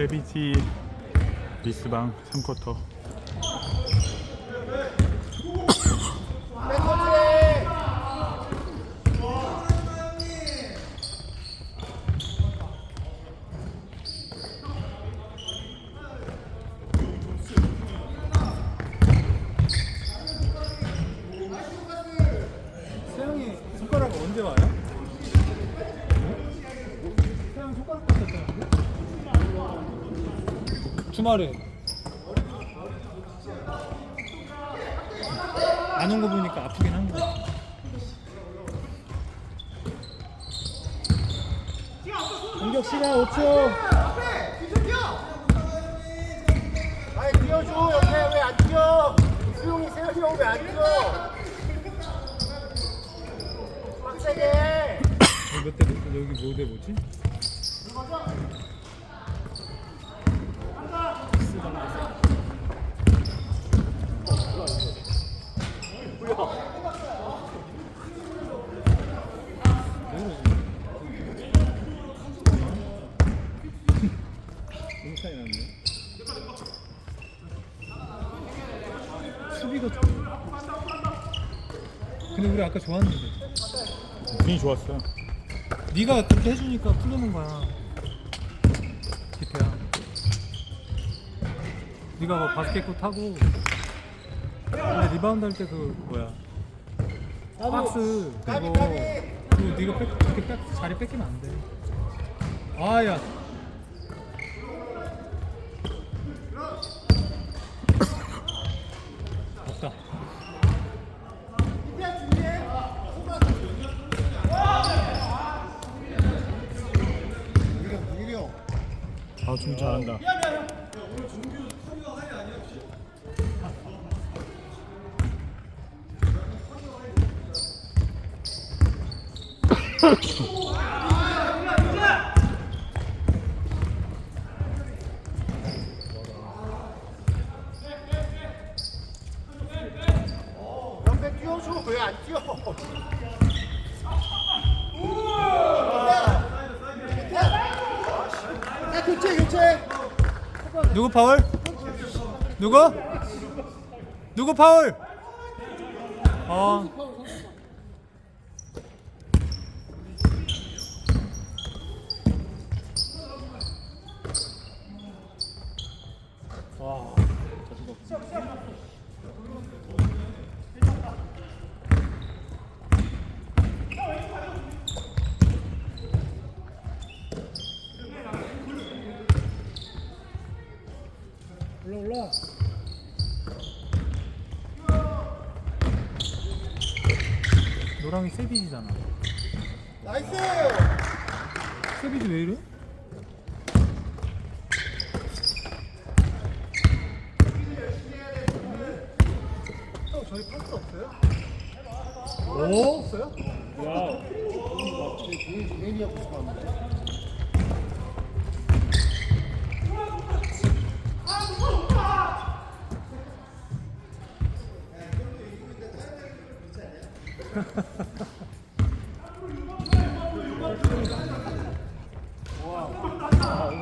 세비지 미스방 3쿼터 세영이 손가락 언제 와요? 세영 손가락 다쳤다는데? 주말에 안 온 거 보니까 아프긴 한 거야. 공격 시간 5초. 아니 뛰어줘 옆에 왜안 뛰어? 수용이 세영이 형왜안 뛰어? 빡세게. 몇대 몇, 여기 뭐 대 뭐지? 너무 차이 났네. 수비가. 근데 우리 아까 좋았는데. 분위기 좋았어 네가 그렇게 해주니까 풀리는 거야. 기태야. 네가 뭐 바스켓코 타고 근데 리바운드 할 때 그 뭐야 박스 그거 그 네가 뺏, 그렇게 뺏, 자리 뺏기면 안 돼. 아야. 없다. 아 준비 잘한다 옆에 뛰어줘 왜 안 뛰어? 교체 교체. 누구 파울? 누구? 누구 파울? 어. 올라. 노랑이 세비지잖아. 나이스. 세비지 왜 이래? 형 저희 파스 없어요? 오? 없어요? 야. 괜히 하고 싶었는데.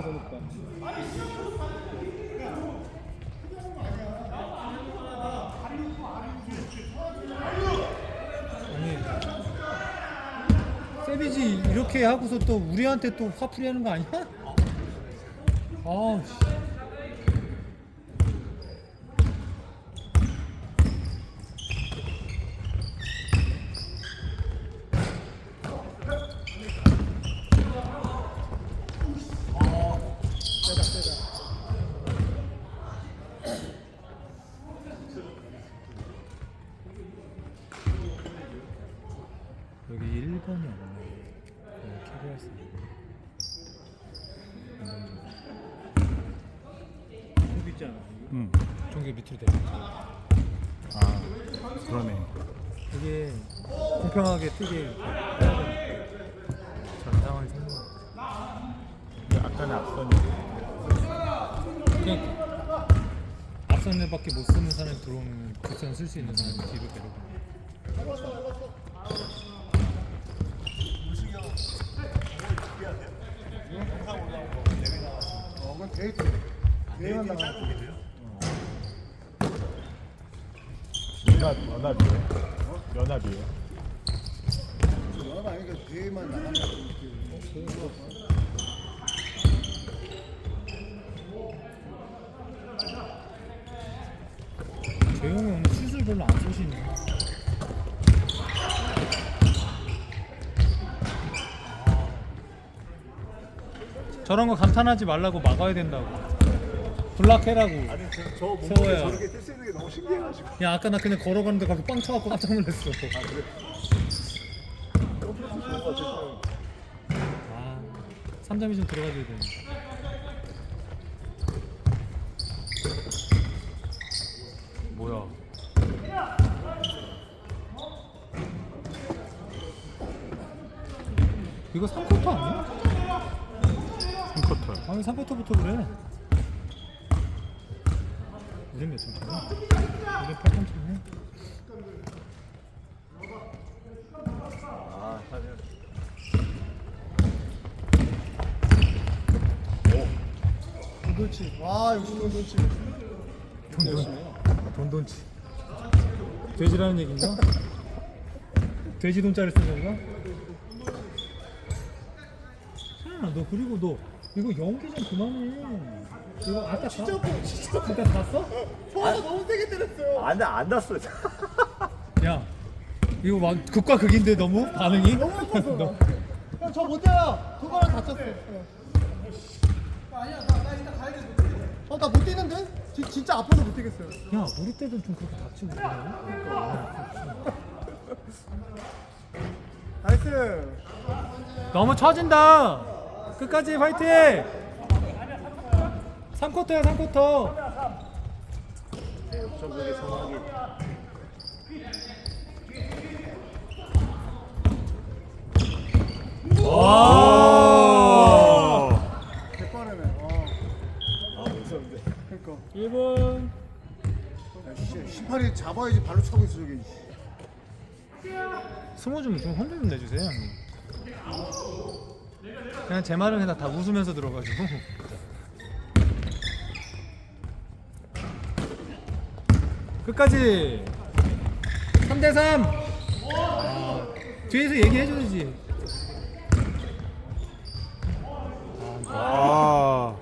거더 높다. 아니 세비지 이렇게 하고서 또 우리한테 또 화풀이 하는 거 아니야? 아우 씨. 여기 1번이 없네. 어, 캐리할 수 있네. 응. 종교 밑으로 돼. 아 그러네 이게 공평하게 뜨게 해야 되니까 저런 상황이 생긴 근데 아까는 앞선이 그러니까 앞선 애밖에 못 쓰는 사람이 들어오면 뒷선 쓸 수 있는 사람이 뒤로 내려가. 어, 그럼 대회 때 대회만 나가면 연 합 연합이에요. 연합이에요. 연합 아니니까 대회만 나가면 재용이 오늘 슛을 별로 안 쏘시네. 저런 거 감탄하지 말라고 막아야 된다고. 블락해라고. 아니 저, 저 몸에 세워야. 저렇게 뛸 수 있는 게 너무 신기해가지고 야 아까 나 그냥 걸어가는데 갑자기 빵 쳐갖고 깜짝 놀랐어. 점프력이 좋은 것 같아요 아, 3점이 좀 들어가줘야 되는데. 뭐야? 이거 3쿼터 아니야? 3쿼터. 아니 3쿼터부터 그래. 우린 몇 점차냐? 우린 8점 차네. 아 사실 돈돈치 와 역시 돈돈치 돈돈치. 돼지라는 얘기인가? 돼지 돈짜리 쓴 건가? 사연아 너 그리고 너 이거 연기 좀 그만해. 이거 아까 진짜 다, 진짜 아까 봤어? 와 너무 세게 때렸어요. 안돼 안 났어 야 이거 막 극과 극인데 너무? 반응이? 너무 예뻤어 형저 못해요. 두 번은 다쳤어 아니야 나, 이따 가야 돼 어나 못 뛰는데? 지, 진짜 아파서 못 뛰겠어요. 야 우리 때도 좀 그렇게 그래. 나이스. 너무 처진다. 끝까지 파이팅. 3쿼터야 3쿼터. 역전국의 성공이 와. 개빠르네 어. 아 무서운데 그니까 1분. 야, 씨, 심판이 잡아야지 발로 차고 있어 저기 승호 좀, 좀 혼자 좀 내주세요 형님. 그냥 제 말은 그냥 다 웃으면서 들어가지고. 끝까지 3대 3. 아, 뒤에서 얘기해줘야지. 아.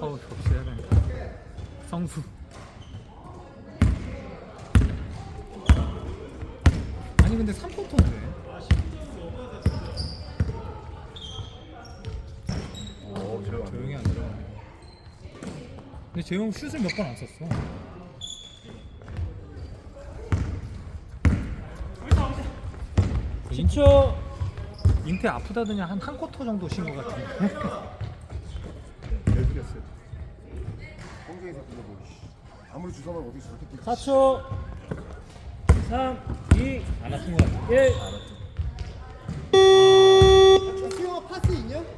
없이 해야 되니까. 성수. 아니 근데 3쿼터인데. 오 제가 조용히 안 들어가네. 근데 재용 슛을 몇 번 안 썼어. 신초 인태 아프다더니 한한 쿼터 정도 쉰것 같은데. 아무리 주사만 저렇게 뛰지 4초 3 2 안 아픈 것 같아. 1 수영아 파스 있냐?